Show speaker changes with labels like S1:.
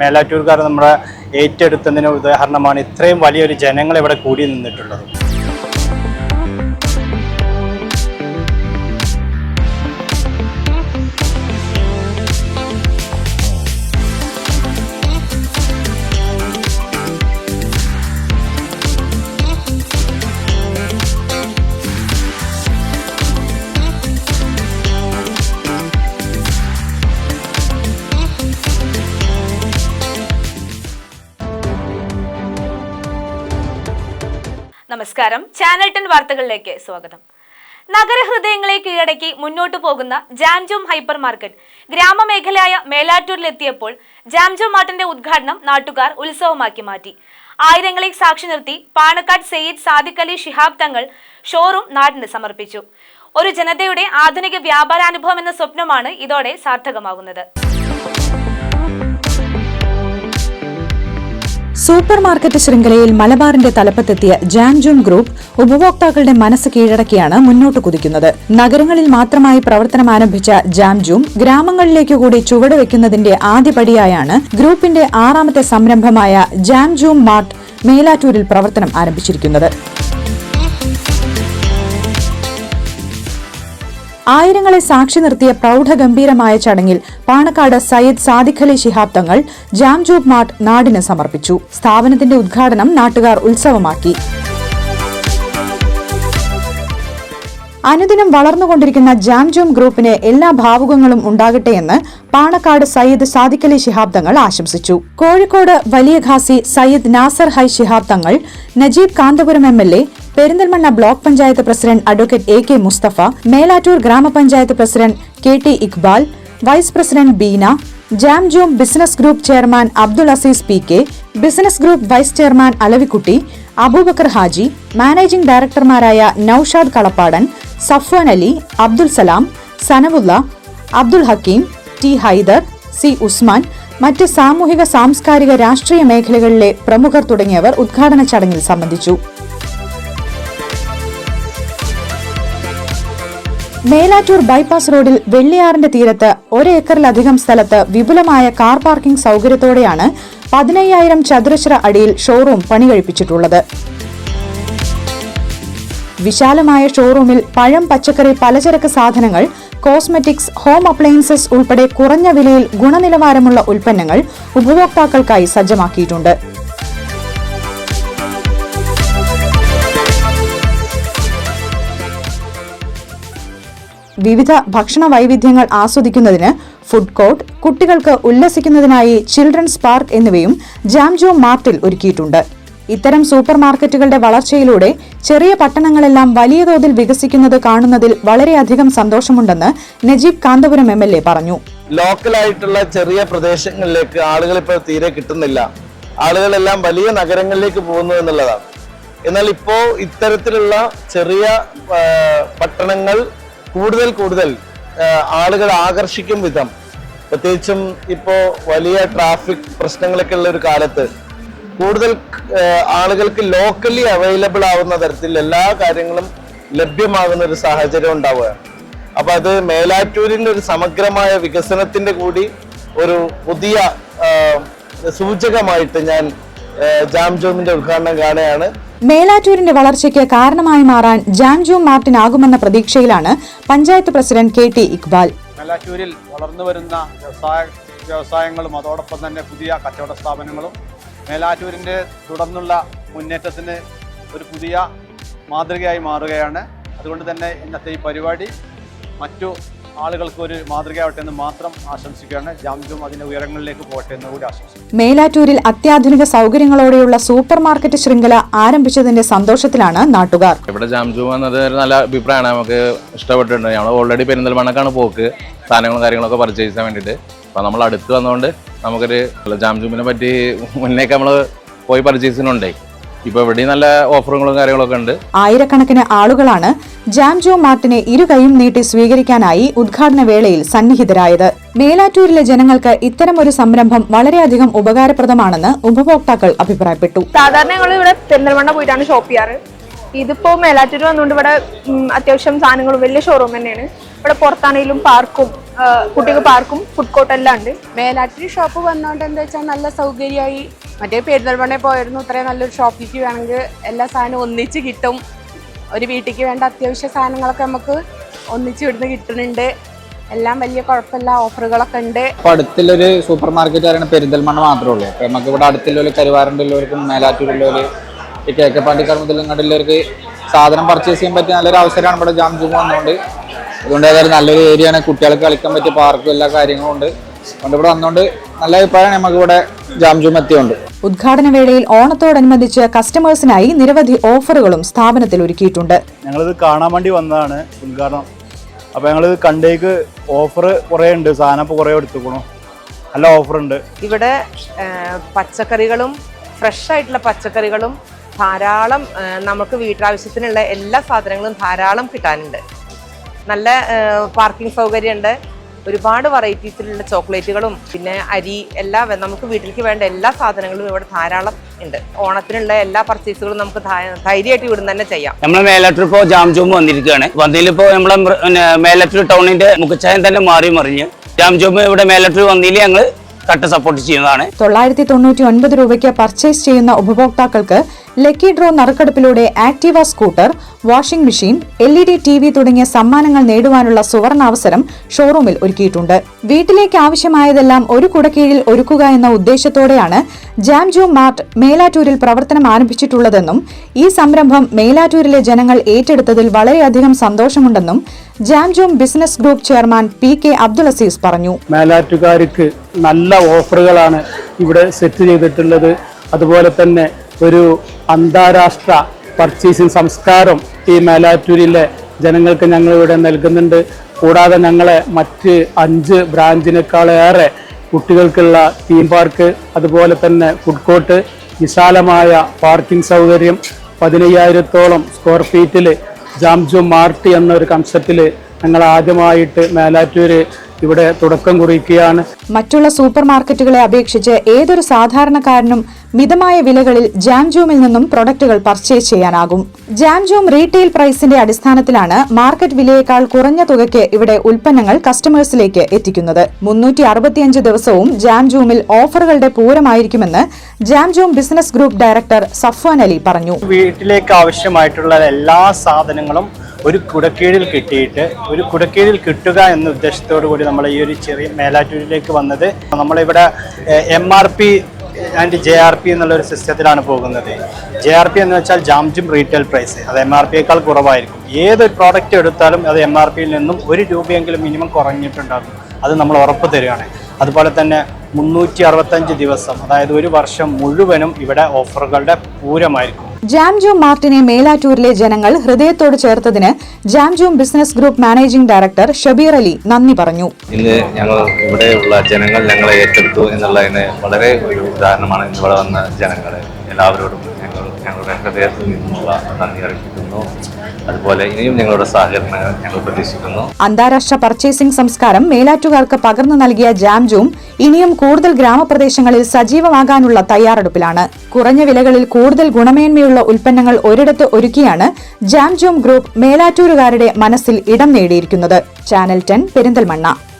S1: മേലാറ്റൂർക്കാർ നമ്മളെ ഏറ്റെടുത്തതിന് ഉദാഹരണമാണ് ഇത്രയും വലിയൊരു ജനങ്ങൾ ഇവിടെ കൂടി നിന്നിട്ടുള്ളത്.
S2: നമസ്കാരം. ചാനൽ ടെൻ വാർത്തകളിലേക്ക് സ്വാഗതം. നഗരഹൃദയങ്ങളെ കീഴടക്കി മുന്നോട്ട് പോകുന്ന ജാംജോം ഹൈപ്പർ മാർക്കറ്റ് ഗ്രാമമേഖലയായ മേലാറ്റൂരിലെത്തിയപ്പോൾ ജാംജോം മാർട്ടിന്റെ ഉദ്ഘാടനം നാട്ടുകാർ ഉത്സവമാക്കി മാറ്റി. ആയിരങ്ങളെ സാക്ഷി നിർത്തി പാണക്കാട് സെയ്യിദ് സാദിഖ് അലി ഷിഹാബ് തങ്ങൾ ഷോറൂം നാടിന് സമർപ്പിച്ചു. ഒരു ജനതയുടെ ആധുനിക വ്യാപാരാനുഭവം എന്ന സ്വപ്നമാണ് ഇതോടെ സാർത്ഥകമാകുന്നത്.
S3: സൂപ്പർ മാർക്കറ്റ് ശൃംഖലയിൽ മലബാറിന്റെ തലപ്പത്തെത്തിയ ജാൻജൂം ഗ്രൂപ്പ് ഉപഭോക്താക്കളുടെ മനസ്സ് കീഴടക്കിയാണ് മുന്നോട്ട് കുതിക്കുന്നത്. നഗരങ്ങളിൽ മാത്രമായി പ്രവർത്തനം ആരംഭിച്ച ജാംജൂം ഗ്രാമങ്ങളിലേക്ക് കൂടി ചുവടുവെക്കുന്നതിന്റെ ആദ്യപടിയായാണ് ഗ്രൂപ്പിന്റെ ആറാമത്തെ സംരംഭമായ ജാംജൂം മാർട്ട് മേലാറ്റൂരിൽ പ്രവർത്തനം ആരംഭിച്ചിരിക്കുന്നത്. ആയിരങ്ങളെ സാക്ഷി നിർത്തിയ പ്രൗഢഗംഭീരമായ ചടങ്ങിൽ പാണക്കാട് സയ്യിദ് സാദിഖലി ശിഹാബ് തങ്ങൾ ജാംജൂബ് മാർട്ട് നാടിന് സമർപ്പിച്ചു. സ്ഥാപനത്തിന്റെ ഉദ്ഘാടനം നാട്ടുകാർ ഉത്സവമാക്കി. അനുദിനം വളർന്നുകൊണ്ടിരിക്കുന്ന ജാംജൂം ഗ്രൂപ്പിന് എല്ലാ ഭാവുകങ്ങളും ഉണ്ടാകട്ടെയെന്ന് പാണക്കാട് സയ്യിദ് സാദിഖലി ശിഹാബ് തങ്ങൾ ആശംസിച്ചു. കോഴിക്കോട് വലിയ Qazi Sayyid Nasar Hayy Shihab Thangal Najeeb Kanthapuram M L A Perinthalmanna block panchayat president advocate A K Musthafa Melattur grama panchayat president K T Iqbal vice president Beena Jamjoom business group chairman Abdul Azeez P K business group vice chairman Alavikutty Abubakar Haji managing ഡയറക്ടർമാരായ Noushad Kalappadan Safwan Ali Abdul Salam Sanavulla Abdul Hakeem T Hyder C Usman മറ്റ് സാമൂഹിക സാംസ്കാരിക രാഷ്ട്രീയ മേഖലകളിലെ പ്രമുഖർ തുടങ്ങിയവർ ഉദ്ഘാടന ചടങ്ങിൽ സംബന്ധിച്ചു. മേലാറ്റൂർ ബൈപ്പാസ് റോഡിൽ വെള്ളിയാറിന്റെ തീരത്ത് ഒരേക്കറിലധികം സ്ഥലത്ത് വിപുലമായ കാർ പാർക്കിംഗ് സൗകര്യത്തോടെയാണ് പതിനയ്യായിരം ചതുരശ്ര അടിയിൽ ഷോറൂം പണി കഴിപ്പിച്ചിട്ടുള്ളത് വിശാലമായ ഷോറൂമിൽ പഴം പച്ചക്കറി പലചരക്ക് സാധനങ്ങൾ കോസ്മെറ്റിക്സ് ഹോം അപ്ലയൻസസ് ഉൾപ്പെടെ കുറഞ്ഞ വിലയിൽ ഗുണനിലവാരമുള്ള ഉൽപ്പന്നങ്ങൾ ഉപഭോക്താക്കൾക്കായി സജ്ജമാക്കിയിട്ടുണ്ട്. വിവിധ ഭക്ഷണ വൈവിധ്യങ്ങൾ ആസ്വദിക്കുന്നതിന് ഫുഡ് കോർട്ട് കുട്ടികൾക്ക് ഉല്ലസിക്കുന്നതിനായി ചിൽഡ്രൻസ് പാർക്ക് എന്നിവയും ജാംജോ മാർട്ടിൽ ഒരുക്കിയിട്ടുണ്ട്. ഇത്തരം സൂപ്പർ മാർക്കറ്റുകളുടെ വളർച്ചയിലൂടെ ചെറിയ പട്ടണങ്ങളെല്ലാം വലിയ തോതിൽ വികസിക്കുന്നത് കാണുന്നതിൽ വളരെയധികം സന്തോഷമുണ്ടെന്ന് Najeeb Kanthapuram M L A പറഞ്ഞു.
S4: ലോക്കലായിട്ടുള്ള ചെറിയ പ്രദേശങ്ങളിലേക്ക് ആളുകൾ ഇപ്പോൾ തീരെ കിട്ടുന്നില്ല. ആളുകളെല്ലാം വലിയ നഗരങ്ങളിലേക്ക് പോകുന്നു എന്നുള്ളതാണ്. എന്നാൽ ഇപ്പോൾ ഇത്തരത്തിലുള്ള ചെറിയ പട്ടണങ്ങൾ കൂടുതൽ കൂടുതൽ ആളുകൾ ആകർഷിക്കും വിധം. പ്രത്യേകിച്ചും ഇപ്പോ വലിയ ട്രാഫിക് പ്രശ്നങ്ങളൊക്കെ ഉള്ള ഒരു കാലത്ത് കൂടുതൽ ആളുകൾക്ക് ലോക്കലി അവൈലബിൾ ആവുന്ന തരത്തിൽ എല്ലാ കാര്യങ്ങളും ലഭ്യമാകുന്ന ഒരു സാഹചര്യം ഉണ്ടാവുക. അപ്പൊ അത് മേലാറ്റൂരിന്റെ ഒരു സമഗ്രമായ വികസനത്തിന്റെ കൂടി ഒരു പുതിയ സൂചകമായിട്ട് ഞാൻ ജാം ജോമിന്റെ ഉദ്ഘാടനം കാണുകയാണ്.
S3: മേലാറ്റൂരിന്റെ വളർച്ചയ്ക്ക് കാരണമായി മാറാൻ മാർട്ടിൻ മാർട്ടിനാകുമെന്ന പ്രതീക്ഷയിലാണ് panchayat president K T Iqbal.
S5: മേലാറ്റൂരിൽ വളർന്നു വരുന്ന വ്യവസായ വ്യവസായങ്ങളും അതോടൊപ്പം തന്നെ പുതിയ കച്ചവട സ്ഥാപനങ്ങളും മേലാറ്റൂരിന്റെ തുടർന്നുള്ള മുന്നേറ്റത്തിന് ഒരു പുതിയ മാതൃകയായി മാറുകയാണ്. അതുകൊണ്ട് തന്നെ ഇന്നത്തെ ഈ പരിപാടി മറ്റു ആളുകൾക്ക് ഒരു മാതൃകയാവട്ടെ എന്ന് മാത്രം ആശംസിക്കുകയാണ്. ജാംജും അതിന്റെ ഉയരങ്ങളിലേക്ക് പോകട്ടെ എന്ന് കൂടി ആശംസിക്കുന്നു.
S3: മേലാറ്റൂരിൽ അത്യാധുനിക സൗകര്യങ്ങളോടെയുള്ള സൂപ്പർ മാർക്കറ്റ് ശൃംഖല ആരംഭിച്ചതിന്റെ സന്തോഷത്തിലാണ് നാട്ടുകാർ.
S6: ഇവിടെ ജാംജു എന്നത് നല്ല അഭിപ്രായമാണ്. നമുക്ക് ഇഷ്ടപ്പെട്ടിട്ടുണ്ട്. ഞങ്ങൾ ഓൾറെഡി പെരിന്തൽമണ്ണക്കാണ് പോക്ക്. സാധനങ്ങളും കാര്യങ്ങളൊക്കെ പർച്ചേസ് ചെയ്യാൻ വേണ്ടിയിട്ട്. അപ്പോൾ നമ്മൾ അടുത്ത് വന്നുകൊണ്ട് നമുക്കൊരു ജാംജൂമിനെ പറ്റി മുന്നേക്ക് നമ്മൾ പോയി പർച്ചേസ് ഇപ്പോൾ ഇവിടെ നല്ല ഓഫറുകളും കാര്യങ്ങളൊക്കെ ഉണ്ട്.
S3: ആയിരക്കണക്കിന് ആളുകളാണ് ജാംജോ മാർട്ടിനെ ഇരുകൈയും നീട്ടി സ്വീകരിക്കാനായി ഉദ്ഘാടന വേളയിൽ സന്നിഹിതരായത്. മേലാറ്റൂരിലെ ജനങ്ങൾക്ക് ഇത്തരം ഒരു സംരംഭം വളരെയധികം ഉപകാരപ്രദമാണെന്ന് ഉപഭോക്താക്കൾ അഭിപ്രായപ്പെട്ടു.
S7: സാധാരണ ഞങ്ങൾ ഇവിടെ പെരിന്തൽമണ്ണ പോയിട്ടാണ് ഷോപ്പ് ചെയ്യാറ്. ഇതിപ്പോ മേലാറ്റൂർ വന്നുകൊണ്ട് ഇവിടെ അത്യാവശ്യം സാധനങ്ങൾ വലിയ ഷോറൂം തന്നെയാണ്. ഇവിടെ പുറത്താണെങ്കിലും പാർക്കും കുട്ടികൾ പാർക്കും ഫുഡ് കോർട്ട് എല്ലാം ഉണ്ട്.
S8: മേലാറ്റൂർ ഷോപ്പ് വന്നോണ്ട് എന്താ വെച്ചാൽ നല്ല സൗകര്യമായി മറ്റേ പെരുന്തൽമണ്ണ പോയിരുന്നു. ഇത്രയും നല്ലൊരു ഷോപ്പിലേക്ക് വേണമെങ്കിൽ എല്ലാ സാധനവും ഒന്നിച്ച് കിട്ടും. ഒരു വീട്ടിലേക്ക് വേണ്ട അത്യാവശ്യ സാധനങ്ങളൊക്കെ നമുക്ക് ഒന്നിച്ച് ഇവിടുന്ന് കിട്ടുന്നുണ്ട്. എല്ലാം വലിയ കുഴപ്പമില്ല. ഓഫറുകളൊക്കെ ഉണ്ട്.
S9: ഇപ്പൊ അടുത്തുള്ളൊരു സൂപ്പർ മാർക്കറ്റ് പറയുന്നത് പെരിന്തൽമണ്ണ മാത്രമേ ഉള്ളൂ. അപ്പൊ നമുക്ക് ഇവിടെ അടുത്തുള്ളവര് കരുവാറുണ്ടുള്ളവർക്കും മേലാറ്റൂരുള്ളവര് ഈ കേക്കപ്പാണ്ടിക്കാർ മുതൽ ഇങ്ങോട്ടുള്ളവർക്ക് സാധനം പർച്ചേസ് ചെയ്യാൻ പറ്റിയ നല്ലൊരു അവസരമാണ് ഇവിടെ ജാം ജൂം വന്നുകൊണ്ട് അതുകൊണ്ട് ഏതായാലും നല്ലൊരു ഏരിയയാണ് കുട്ടികൾക്ക് കളിക്കാൻ പറ്റിയ പാർക്കും എല്ലാ കാര്യങ്ങളും ഉണ്ട്. അതുകൊണ്ട് ഇവിടെ വന്നുകൊണ്ട് നല്ല അഭിപ്രായമാണ് നമുക്ക് ഇവിടെ ജാം ജൂം എത്തിയുണ്ട്
S3: ഉദ്ഘാടന വേളയിൽ ഓണത്തോടനുബന്ധിച്ച് കസ്റ്റമേഴ്സിനായി നിരവധി ഓഫറുകളും സ്ഥാപനത്തിൽ ഒരുക്കിയിട്ടുണ്ട്.
S1: ഞങ്ങളിത് കാണാൻ വേണ്ടി വന്നതാണ് ഉദ്ഘാടനം. അപ്പോൾ ഞങ്ങളിത് കണ്ടേക്ക് ഓഫർ കുറേ ഉണ്ട് സാധനം ഇപ്പോൾ കുറേ എടുത്തുക്കണു. നല്ല ഓഫർ ഉണ്ട്
S10: ഇവിടെ പച്ചക്കറികളും ഫ്രഷ് ആയിട്ടുള്ള പച്ചക്കറികളും ധാരാളം നമുക്ക് വീട്ടാവശ്യത്തിനുള്ള എല്ലാ സാധനങ്ങളും ധാരാളം കിട്ടാനുണ്ട്. നല്ല പാർക്കിംഗ് സൗകര്യമുണ്ട്. ഒരുപാട് വെറൈറ്റീസിലുള്ള ചോക്ലേറ്റുകളും പിന്നെ അരി എല്ലാ നമുക്ക് വീട്ടിലേക്ക് വേണ്ട എല്ലാ സാധനങ്ങളും ഇവിടെ ധാരാളം ഉണ്ട്. ഓണത്തിനുള്ള എല്ലാ പർച്ചേസുകളും നമുക്ക് ധൈര്യമായിട്ട് ഇവിടുന്ന് തന്നെ ചെയ്യാം.
S11: നമ്മളെ മേലാറ്റൂർ ഇപ്പോൾ ജാം ജോം വന്നിരിക്കുകയാണ്. വന്നതിലിപ്പോൾ നമ്മളെ മേലാറ്റൂർ ടൗണിന്റെ മുഖച്ഛായം തന്നെ മാറി മറിഞ്ഞ് ജാം ജോം ഇവിടെ മേലാറ്റൂർ വന്നതിൽ ഞങ്ങൾ കട്ട് സപ്പോർട്ട് ചെയ്യുന്നതാണ്.
S3: തൊള്ളായിരത്തി തൊണ്ണൂറ്റി ഒൻപത് രൂപയ്ക്ക് പർച്ചേസ് ചെയ്യുന്ന ഉപഭോക്താക്കൾക്ക് ലക്കി ഡ്രോ നറുക്കെടുപ്പിലൂടെ Activa scooter washing machine L E D T V തുടങ്ങിയ സമ്മാനങ്ങൾ നേടുവാനുള്ള സുവർണാവസരം ഷോറൂമിൽ ഒരുക്കിയിട്ടുണ്ട്. വീട്ടിലേക്ക് ആവശ്യമായതെല്ലാം ഒരു കുടക്കീഴിൽ ഒരുക്കുക എന്ന ഉദ്ദേശത്തോടെയാണ് ജാം ജൂം മാർട്ട് മേലാറ്റൂരിൽ പ്രവർത്തനം ആരംഭിച്ചിട്ടുള്ളതെന്നും ഈ സംരംഭം മേലാറ്റൂരിലെ ജനങ്ങൾ ഏറ്റെടുത്തതിൽ വളരെയധികം സന്തോഷമുണ്ടെന്നും Jamjoom business group chairman P K Abdul Azeez പറഞ്ഞു.
S12: മേലാറ്റുകാർക്ക് നല്ല ഓഫറുകളാണ് ഇവിടെ സെറ്റ് ചെയ്തിട്ടുള്ളത്. അതുപോലെ തന്നെ ഒരു അന്താരാഷ്ട്ര പർച്ചേസിംഗ് സംസ്കാരം ഈ മേലാറ്റൂരിലെ ജനങ്ങൾക്ക് ഞങ്ങൾ ഇവിടെ നൽകുന്നുണ്ട്. കൂടാതെ ഞങ്ങളെ മറ്റ് അഞ്ച് ബ്രാഞ്ചിനേക്കാളേറെ കുട്ടികൾക്കുള്ള തീം പാർക്ക് അതുപോലെ തന്നെ ഫുഡ് കോർട്ട് വിശാലമായ പാർക്കിംഗ് സൗകര്യം പതിനയ്യായിരത്തോളം സ്ക്വയർ ഫീറ്റിൽ ജാംജു മാർട്ടി എന്നൊരു കൺസെപ്റ്റിൽ ഞങ്ങൾ ആദ്യമായിട്ട് മേലാറ്റൂര് ഇവിടെ തുടക്കം കുറിക്കുകയാണ്.
S3: മറ്റുള്ള സൂപ്പർ മാർക്കറ്റുകളെ അപേക്ഷിച്ച് ഏതൊരു സാധാരണക്കാരനും മിതമായ വിലകളിൽ ജാംജൂമിൽ നിന്നും പ്രൊഡക്റ്റുകൾ പർച്ചേസ് ചെയ്യാനാകും. ജാംജൂം റീറ്റെയിൽ പ്രൈസിന്റെ അടിസ്ഥാനത്തിലാണ് മാർക്കറ്റ് വിലയേക്കാൾ കുറഞ്ഞ തുകയ്ക്ക് ഇവിടെ ഉൽപ്പന്നങ്ങൾ കസ്റ്റമേഴ്സിലേക്ക് എത്തിക്കുന്നത്. മുന്നൂറ്റി അറുപത്തിയഞ്ച് ദിവസവും ജാംജൂമിൽ ഓഫറുകളുടെ പൂരമായിരിക്കുമെന്ന് Jamjoom business group director Safwan Ali പറഞ്ഞു.
S1: വീട്ടിലേക്ക് ആവശ്യമായിട്ടുള്ള എല്ലാ സാധനങ്ങളും ഒരു കുടക്കീഴിൽ കിട്ടിയിട്ട് ഒരു കുടക്കീഴിൽ കിട്ടുക എന്ന ഉദ്ദേശത്തോടു കൂടി നമ്മൾ ഈ ഒരു ചെറിയ മേലാറ്റൂരിലേക്ക് വന്നത്. നമ്മളിവിടെ M R P and J R P എന്നുള്ള ഒരു സിസ്റ്റത്തിലാണ് പോകുന്നത്. ജെ ആർ പി എന്ന് വെച്ചാൽ ജാംജും റീറ്റെയിൽ പ്രൈസ് അത് എം ആർ പിയേക്കാൾ കുറവായിരിക്കും. ഏതൊരു പ്രോഡക്റ്റ് എടുത്താലും അത് എം ആർ പിയിൽ നിന്നും ഒരു രൂപയെങ്കിലും മിനിമം കുറഞ്ഞിട്ടുണ്ടാകും. അത് നമ്മൾ ഉറപ്പ് തരികയാണ് അതുപോലെ തന്നെ മുന്നൂറ്റി അറുപത്തഞ്ച് ദിവസം അതായത് ഒരു വർഷം മുഴുവനും ഇവിടെ ഓഫറുകളുടെ പൂരമായിരിക്കും.
S3: ജാംജൂം മാർട്ടിനെ മേലാറ്റൂരിലെ ജനങ്ങൾ ഹൃദയത്തോട് ചേർത്തതിന് Jamjoom business group managing director Shabeer Ali നന്ദി പറഞ്ഞു.
S6: ഇന്ന് ഞങ്ങൾ ഇവിടെയുള്ള ജനങ്ങൾ ഞങ്ങളെ ഏറ്റെടുത്തു എന്നുള്ളതിന് വളരെ ഒരു ഉദാഹരണമാണ് ഇവിടെ വന്ന ജനങ്ങൾ എല്ലാവരോടും ഞങ്ങൾ ഞങ്ങളുടെ ഹൃദയത്തിൽ നിന്നുള്ള നന്ദി അറിയിക്കുന്നു അതുപോലെ ഇനിയും ഞങ്ങളുടെ സഹകരണം ഞങ്ങൾ പ്രതീക്ഷിക്കുന്നു.
S3: അന്താരാഷ്ട്ര പർച്ചേസിംഗ് സംസ്കാരം മേലാറ്റുകാർക്ക് പകർന്നു നൽകിയ ജാംജൂം ഇനിയും കൂടുതൽ ഗ്രാമപ്രദേശങ്ങളിൽ സജീവമാകാനുള്ള തയ്യാറെടുപ്പിലാണ്. കുറഞ്ഞ വിലകളിൽ കൂടുതൽ ഗുണമേന്മയുള്ള ഉൽപ്പന്നങ്ങൾ ഒരിടത്ത് ഒരുക്കിയാണ് ജാംജൂം ഗ്രൂപ്പ് മേലാറ്റൂരുകാരുടെ മനസ്സിൽ ഇടം നേടിയിരിക്കുന്നത്. Channel ten Perinthalmanna.